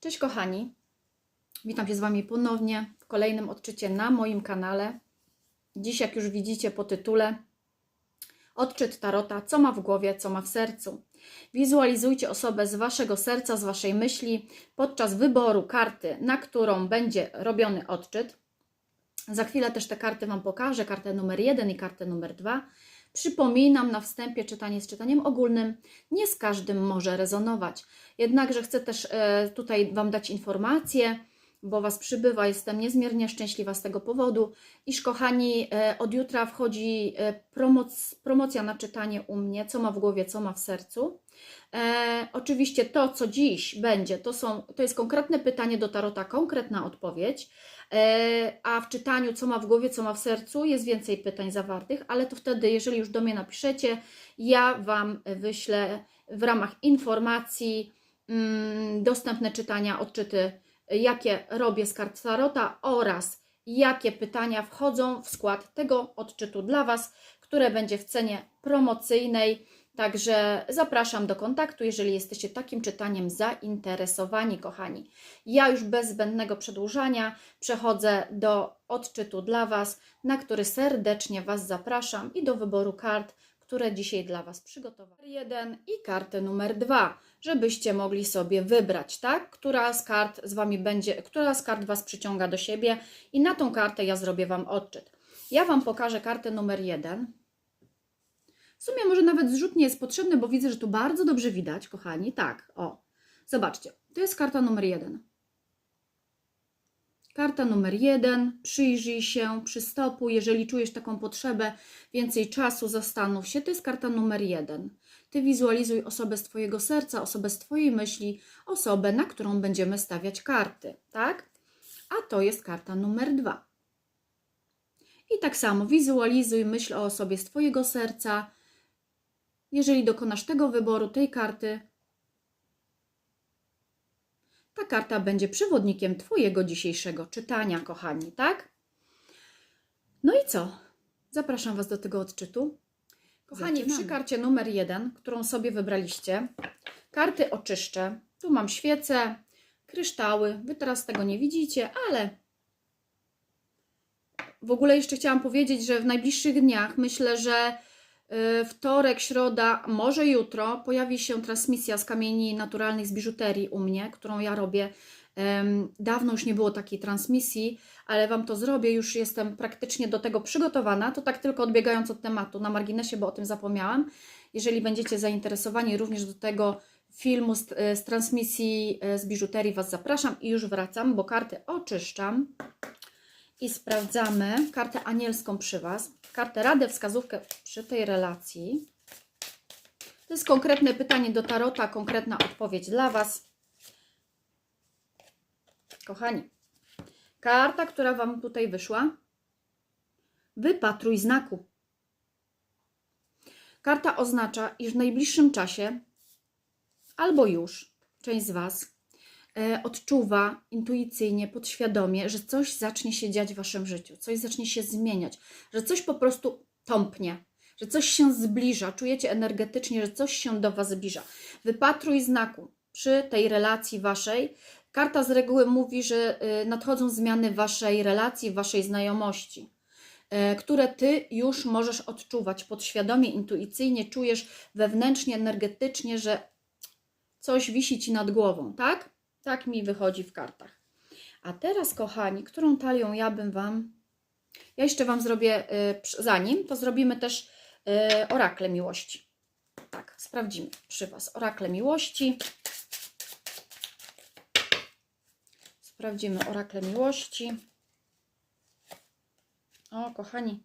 Cześć kochani, witam się z Wami ponownie w kolejnym odczycie na moim kanale. Dziś, jak już widzicie po tytule, odczyt Tarota, co ma w głowie, co ma w sercu. Wizualizujcie osobę z Waszego serca, z Waszej myśli podczas wyboru karty, na którą będzie robiony odczyt. Za chwilę też te karty Wam pokażę, kartę numer 1 i kartę numer 2. Przypominam na wstępie, czytanie jest czytaniem ogólnym, nie z każdym może rezonować. Jednakże chcę też e, tutaj Wam dać informację, bo Was przybywa, jestem niezmiernie szczęśliwa z tego powodu. Iż kochani, e, od jutra wchodzi e, promoc, promocja na czytanie u mnie, co ma w głowie, co ma w sercu. E, oczywiście to, co dziś będzie, to, są, to jest konkretne pytanie do Tarota, konkretna odpowiedź. E, a w czytaniu, co ma w głowie, co ma w sercu, jest więcej pytań zawartych, ale to wtedy, jeżeli już do mnie napiszecie, ja Wam wyślę w ramach informacji mm, dostępne czytania, odczyty, jakie robię z kart Tarota oraz jakie pytania wchodzą w skład tego odczytu dla Was, które będzie w cenie promocyjnej. Także zapraszam do kontaktu, jeżeli jesteście takim czytaniem zainteresowani, kochani. Ja już bez zbędnego przedłużania przechodzę do odczytu dla Was, na który serdecznie Was zapraszam i do wyboru kart, które dzisiaj dla Was przygotowałam. Jeden i kartę numer dwa, żebyście mogli sobie wybrać, tak? Która z kart z Wami będzie, która z kart Was przyciąga do siebie i na tą kartę ja zrobię Wam odczyt. Ja Wam pokażę kartę numer jeden. W sumie może nawet zrzut nie jest potrzebny, bo widzę, że tu bardzo dobrze widać, kochani. Tak, o. Zobaczcie, to jest karta numer jeden. Karta numer jeden. Przyjrzyj się, przystopuj. Jeżeli czujesz taką potrzebę, więcej czasu, zastanów się. To jest karta numer jeden. Ty wizualizuj osobę z Twojego serca, osobę z Twojej myśli, osobę, na którą będziemy stawiać karty, tak? A to jest karta numer dwa. I tak samo wizualizuj myśl o osobie z Twojego serca. Jeżeli dokonasz tego wyboru, tej karty, ta karta będzie przewodnikiem Twojego dzisiejszego czytania, kochani, tak? No i co? Zapraszam Was do tego odczytu. Kochani, Zaczynamy. przy karcie numer jeden, którą sobie wybraliście, karty oczyszczę. Tu mam świece, kryształy. Wy teraz tego nie widzicie, ale w ogóle jeszcze chciałam powiedzieć, że w najbliższych dniach myślę, że wtorek, środa, może jutro pojawi się transmisja z kamieni naturalnych z biżuterii u mnie, którą ja robię. Dawno już nie było takiej transmisji, ale Wam to zrobię, już jestem praktycznie do tego przygotowana. To tak tylko odbiegając od tematu na marginesie, bo o tym zapomniałam. Jeżeli będziecie zainteresowani również do tego filmu z, z transmisji e, z biżuterii, Was zapraszam i już wracam, bo karty oczyszczam i sprawdzamy kartę anielską przy Was, kartę radę, wskazówkę przy tej relacji. To jest konkretne pytanie do Tarota, konkretna odpowiedź dla Was. Kochani, karta, która Wam tutaj wyszła, wypatruj znaku. Karta oznacza, iż w najbliższym czasie, albo już, część z Was odczuwa intuicyjnie, podświadomie, że coś zacznie się dziać w Waszym życiu, coś zacznie się zmieniać, że coś po prostu tąpnie, że coś się zbliża, czujecie energetycznie, że coś się do Was zbliża. Wypatruj znaku przy tej relacji Waszej. Karta z reguły mówi, że y, nadchodzą zmiany Waszej relacji, Waszej znajomości, e, które Ty już możesz odczuwać podświadomie, intuicyjnie, czujesz wewnętrznie, energetycznie, że coś wisi Ci nad głową, tak? Tak mi wychodzi w kartach. A teraz, kochani, którą talią ja bym Wam... Ja jeszcze Wam zrobię, y, zanim, to zrobimy też y, orakle miłości. Tak, sprawdzimy przy Was orakle miłości. Sprawdzimy orakle miłości. O, kochani.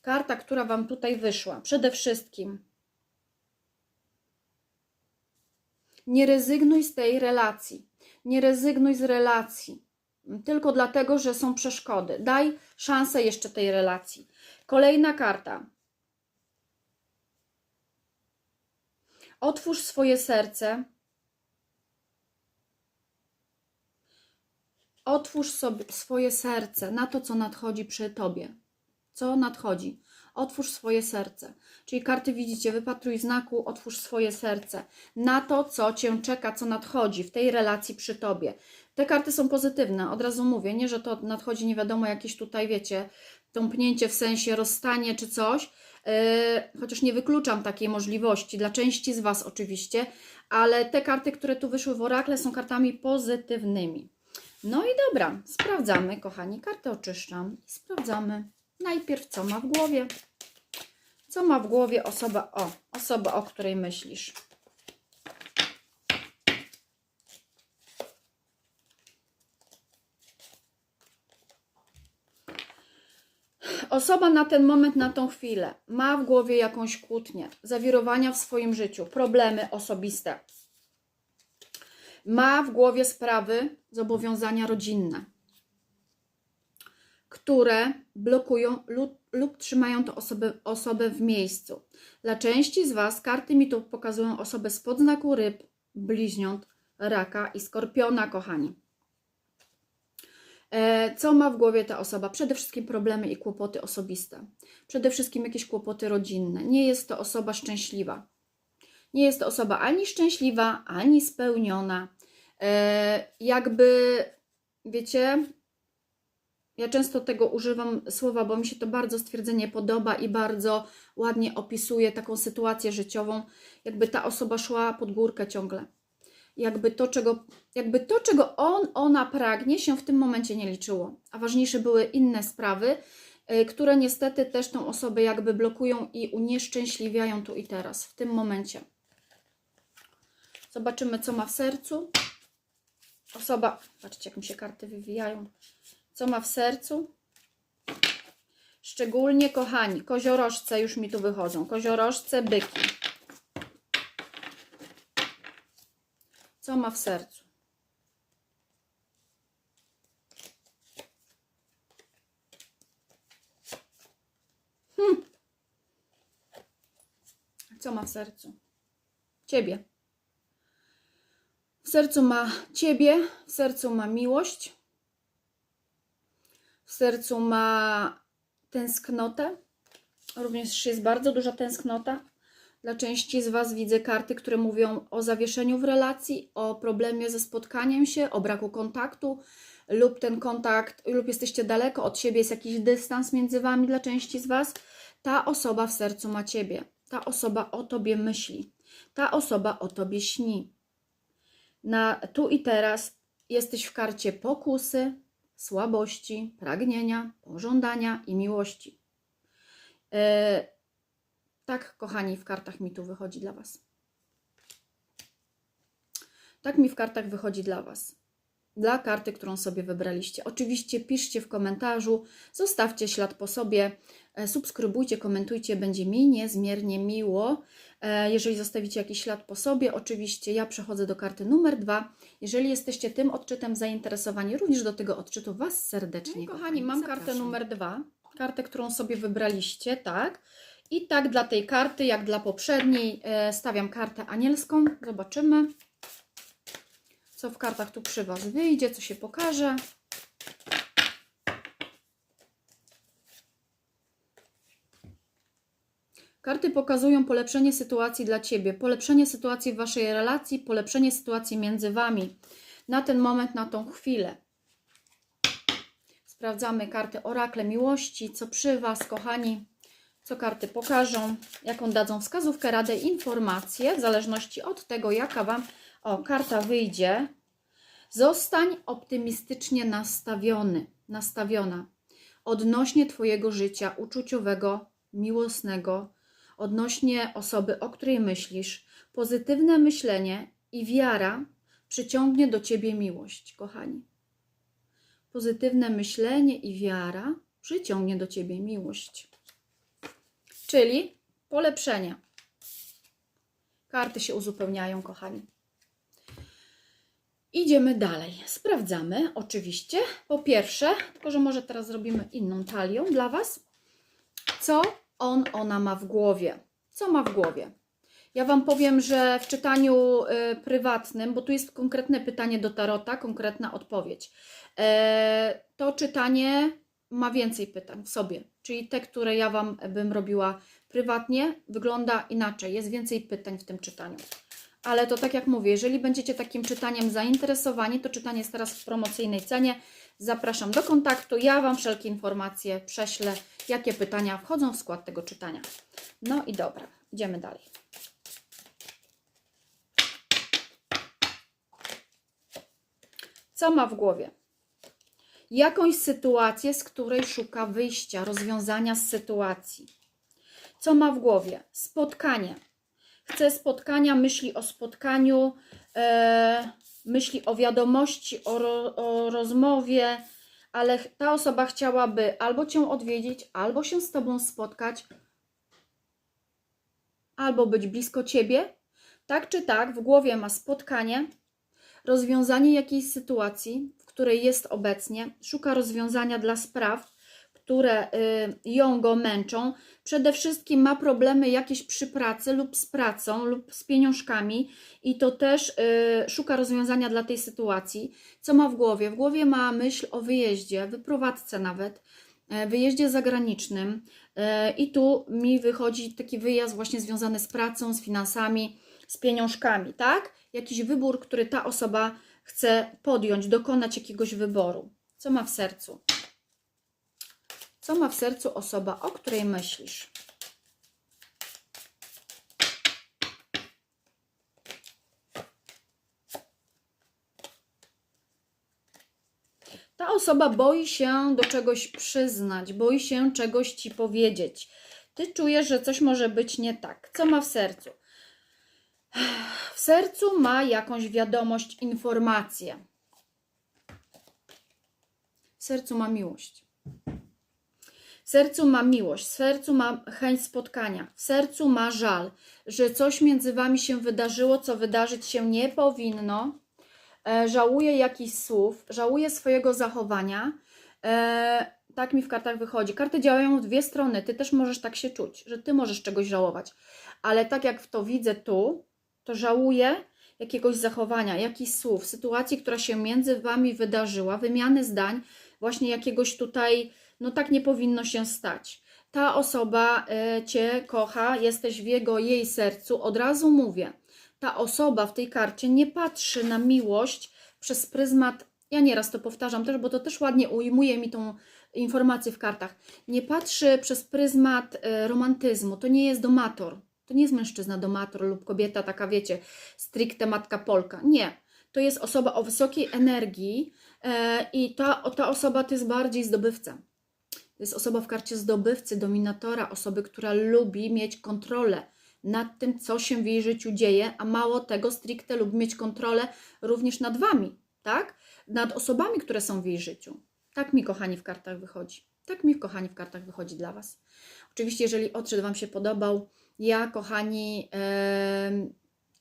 Karta, która Wam tutaj wyszła. Przede wszystkim nie rezygnuj z tej relacji. Nie rezygnuj z relacji. Tylko dlatego, że są przeszkody. Daj szansę jeszcze tej relacji. Kolejna karta. Otwórz swoje serce. Otwórz sobie swoje serce na to, co nadchodzi przy tobie. Co nadchodzi? Otwórz swoje serce. Czyli karty widzicie, wypatruj znaku, otwórz swoje serce na to, co cię czeka, co nadchodzi w tej relacji przy tobie. Te karty są pozytywne, od razu mówię, nie, że to nadchodzi nie wiadomo jakieś tutaj, wiecie, tąpnięcie w sensie rozstanie czy coś, yy, chociaż nie wykluczam takiej możliwości, dla części z Was oczywiście, ale te karty, które tu wyszły w orakle są kartami pozytywnymi. No i dobra, sprawdzamy, kochani, kartę oczyszczam i sprawdzamy najpierw, co ma w głowie. Co ma w głowie osoba, o, osoba, o której myślisz. Osoba na ten moment, na tą chwilę ma w głowie jakąś kłótnię, zawirowania w swoim życiu, problemy osobiste. Ma w głowie sprawy, zobowiązania rodzinne, które blokują lub, lub trzymają tę osobę, osobę w miejscu. Dla części z Was karty mi tu pokazują osobę z podznaku ryb, bliźniąt, raka i skorpiona, kochani. E, Co ma w głowie ta osoba? Przede wszystkim problemy i kłopoty osobiste. Przede wszystkim jakieś kłopoty rodzinne. Nie jest to osoba szczęśliwa. Nie jest to osoba ani szczęśliwa, ani spełniona. E, Jakby, wiecie, ja często tego używam słowa, bo mi się to bardzo stwierdzenie podoba i bardzo ładnie opisuje taką sytuację życiową, jakby ta osoba szła pod górkę ciągle jakby to, czego, jakby to, czego on, ona pragnie, się w tym momencie nie liczyło. A ważniejsze były inne sprawy, y, które niestety też tą osobę jakby blokują i unieszczęśliwiają tu i teraz, w tym momencie. Zobaczymy, co ma w sercu. Osoba, patrzcie, jak mi się karty wywijają. Co ma w sercu? Szczególnie, kochani, koziorożce już mi tu wychodzą. Koziorożce, byki. Co ma w sercu? Hmm. Co ma w sercu? Ciebie. W sercu ma Ciebie, w sercu ma miłość, sercu ma tęsknotę. Również jest bardzo duża tęsknota. Dla części z Was widzę karty, które mówią o zawieszeniu w relacji, o problemie ze spotkaniem się, o braku kontaktu, lub ten kontakt, lub jesteście daleko od siebie, jest jakiś dystans między Wami dla części z Was. Ta osoba w sercu ma Ciebie. Ta osoba o Tobie myśli. Ta osoba o Tobie śni. Na tu i teraz jesteś w karcie pokusy, słabości, pragnienia, pożądania i miłości. Yy, tak, kochani, w kartach mi tu wychodzi dla Was. Tak mi w kartach wychodzi dla Was. Dla karty, którą sobie wybraliście. Oczywiście piszcie w komentarzu, zostawcie ślad po sobie, e, subskrybujcie, komentujcie, będzie mi niezmiernie miło. E, Jeżeli zostawicie jakiś ślad po sobie, oczywiście ja przechodzę do karty numer dwa. Jeżeli jesteście tym odczytem zainteresowani, również do tego odczytu Was serdecznie. No kochani, mam kartę zapraszam. numer dwa, kartę, którą sobie wybraliście, tak? I tak dla tej karty, jak dla poprzedniej, e, stawiam kartę anielską. Zobaczymy, co w kartach tu przy Was wyjdzie, co się pokaże. Karty pokazują polepszenie sytuacji dla Ciebie, polepszenie sytuacji w Waszej relacji, polepszenie sytuacji między Wami na ten moment, na tą chwilę. Sprawdzamy karty orakle miłości, co przy Was, kochani co karty pokażą, jaką dadzą wskazówkę, radę, informację, w zależności od tego, jaka Wam o, karta wyjdzie. Zostań optymistycznie nastawiony, nastawiona odnośnie Twojego życia uczuciowego, miłosnego, odnośnie osoby, o której myślisz. Pozytywne myślenie i wiara przyciągnie do Ciebie miłość, kochani. Pozytywne myślenie i wiara przyciągnie do Ciebie miłość czyli polepszenie. Karty się uzupełniają, kochani. Idziemy dalej. Sprawdzamy oczywiście. Po pierwsze, tylko że może teraz zrobimy inną talią dla Was. Co on, ona ma w głowie? Co ma w głowie? Ja Wam powiem, że w czytaniu y, prywatnym, bo tu jest konkretne pytanie do tarota, konkretna odpowiedź. E, to czytanie ma więcej pytań w sobie. czyli te, które ja Wam bym robiła prywatnie, wygląda inaczej. Jest więcej pytań w tym czytaniu. Ale to tak jak mówię, jeżeli będziecie takim czytaniem zainteresowani, to czytanie jest teraz w promocyjnej cenie. Zapraszam do kontaktu. Ja Wam wszelkie informacje prześlę, jakie pytania wchodzą w skład tego czytania. No i dobra, idziemy dalej. Co ma w głowie? Jakąś sytuację, z której szuka wyjścia, rozwiązania z sytuacji. Co ma w głowie? Spotkanie. Chce spotkania, myśli o spotkaniu, e, myśli o wiadomości, o, ro, o rozmowie, ale ta osoba chciałaby albo Cię odwiedzić, albo się z Tobą spotkać, albo być blisko Ciebie. Tak czy tak, w głowie ma spotkanie, rozwiązanie jakiejś sytuacji, w której jest obecnie, szuka rozwiązania dla spraw, które y, ją go męczą. Przede wszystkim ma problemy jakieś przy pracy lub z pracą lub z pieniążkami i to też y, szuka rozwiązania dla tej sytuacji. Co ma w głowie? W głowie ma myśl o wyjeździe, wyprowadzce nawet, e, wyjeździe zagranicznym i tu mi wychodzi taki wyjazd właśnie związany z pracą, z finansami, z pieniążkami, tak? Jakiś wybór, który ta osoba chce podjąć, dokonać jakiegoś wyboru. Co ma w sercu? Co ma w sercu osoba, o której myślisz? Ta osoba boi się do czegoś przyznać, boi się czegoś ci powiedzieć. Ty czujesz, że coś może być nie tak. Co ma w sercu? W sercu ma jakąś wiadomość, informację. W sercu ma miłość. W sercu ma miłość, w sercu ma chęć spotkania, w sercu ma żal, że coś między wami się wydarzyło, co wydarzyć się nie powinno. E, żałuje jakichś słów, żałuje swojego zachowania. E, tak mi w kartach wychodzi. Karty działają w dwie strony. Ty też możesz tak się czuć, że ty możesz czegoś żałować. Ale tak jak to widzę tu, to żałuje jakiegoś zachowania, jakichś słów, sytuacji, która się między wami wydarzyła, wymiany zdań, właśnie jakiegoś tutaj, no tak nie powinno się stać. Ta osoba y, cię kocha, jesteś w jego, jej sercu, od razu mówię. Ta osoba w tej karcie nie patrzy na miłość przez pryzmat, ja nieraz to powtarzam też, bo to też ładnie ujmuje mi tą informację w kartach. Nie patrzy przez pryzmat y, romantyzmu, to nie jest domator. To nie jest mężczyzna domator lub kobieta taka, wiecie, stricte matka Polka. Nie. To jest osoba o wysokiej energii e, i ta, ta osoba to jest bardziej zdobywca. Jest osoba w karcie zdobywcy, dominatora, osoby, która lubi mieć kontrolę nad tym, co się w jej życiu dzieje, a mało tego, stricte lubi mieć kontrolę również nad wami, tak? Nad osobami, które są w jej życiu. Tak mi, kochani, w kartach wychodzi. Tak mi, kochani, w kartach wychodzi dla Was. Oczywiście, jeżeli odszedł Wam się podobał, ja, kochani, em,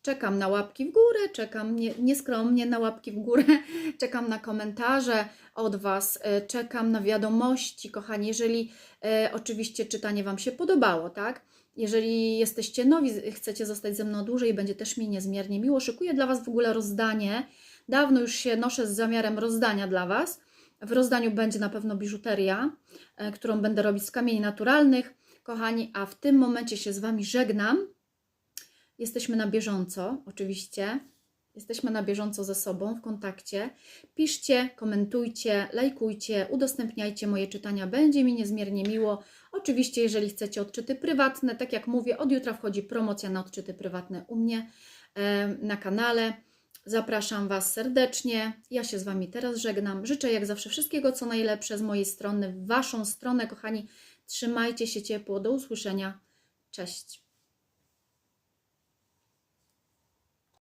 czekam na łapki w górę, czekam nie, nieskromnie na łapki w górę, czekam na komentarze od Was, e, czekam na wiadomości, kochani, jeżeli e, oczywiście czytanie Wam się podobało, tak? Jeżeli jesteście nowi, chcecie zostać ze mną dłużej, będzie też mi niezmiernie miło. Szykuję dla Was w ogóle rozdanie. Dawno już się noszę z zamiarem rozdania dla Was. W rozdaniu będzie na pewno biżuteria, e, którą będę robić z kamieni naturalnych. Kochani, a w tym momencie się z Wami żegnam. Jesteśmy na bieżąco, oczywiście. Jesteśmy na bieżąco ze sobą w kontakcie. Piszcie, komentujcie, lajkujcie, udostępniajcie moje czytania. Będzie mi niezmiernie miło. Oczywiście, jeżeli chcecie odczyty prywatne, tak jak mówię, od jutra wchodzi promocja na odczyty prywatne u mnie na kanale. Zapraszam Was serdecznie. Ja się z Wami teraz żegnam. Życzę jak zawsze wszystkiego, co najlepsze z mojej strony, w Waszą stronę, kochani. Trzymajcie się ciepło. Do usłyszenia. Cześć.